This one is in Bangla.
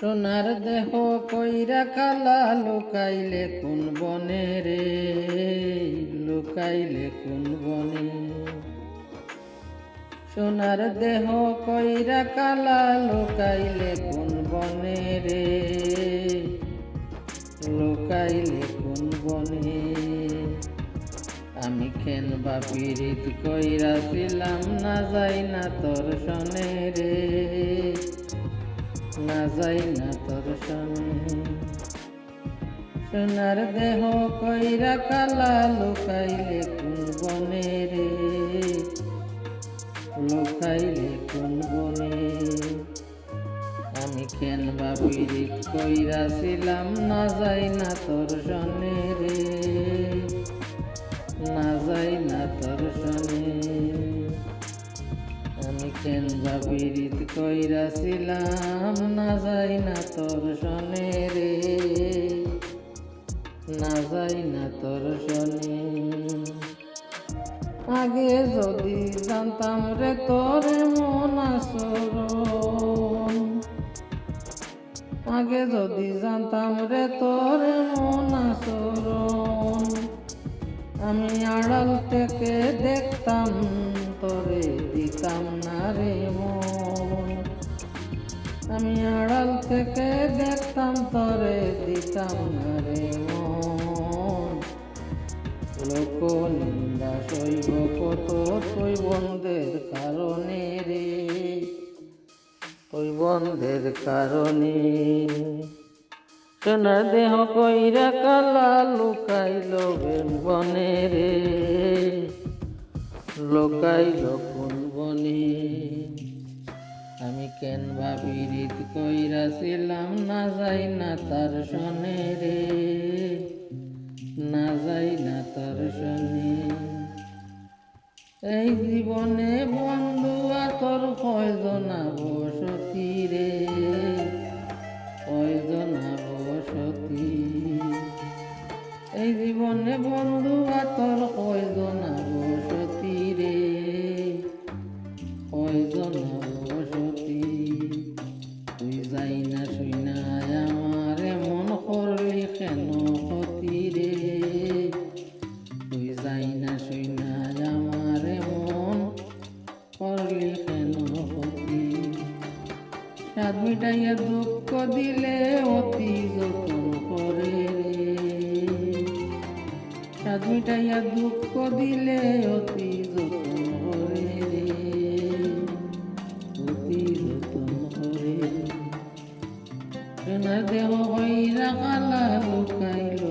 সোনার দেহ কইরা কালা লুকাইলে কোন বনে রে? লুকাইলে কোন বনে? সোনার দেহ কইরা কালা লুকাইলে কোন বনে রে? লুকাইলে কোন বনে? আমি খেন বা পীড়িত কইরাছিলাম না যাই না তোর সনে রে। না যাই না তোর সনে সোনার দেহ কইরা কালা লুকাইলে কোন বনে রে? লুকাইলে কোন বনে? আমি খেন বা পীড়িত কইরাছিলাম না যাই না তোর সনে রে? আমি কেন ভাবিরিত কইরাছিলাম না যাই না তোর সনে রে। না যাই না তোর সনে আগে যদি জানতাম রে তোর মন আসরণ আগে যদি জানতাম রে তোর মন আসরণ আমি আড়াল থেকে দেখতাম আমি আড়াল থেকে দেখতাম, তোরে দিতাম রে লোক নিন্দা সইব, কত তুই বন্ধের কারণে রে। তুই বন্ধের কারণে। সোনার দেহ কইরা কালা লুকাইল বনে রে? লোকাইল কোন বনে? আমি কেন ভাবিরিত কইরাছিলাম না যাই না তার সনে রে। না যাই না তার সনে। এই জীবনে বন্ধু তোর কয়জনা বসতি রে। কয়জনা বসতি। এই জীবনে বন্ধু তোর কয়জনা বসতি রে। কয়জনা কেন রে? তুই যাই না, শুই না, আমার মন করলি কেন ক্ষতি? সাত মিটাইয়া দুঃখ দিলে অতি যতন করে রে। সাত মিটাইয়া দুঃখ দিলে অতি করে সোনার দেহ হইরা কালা লুকাইল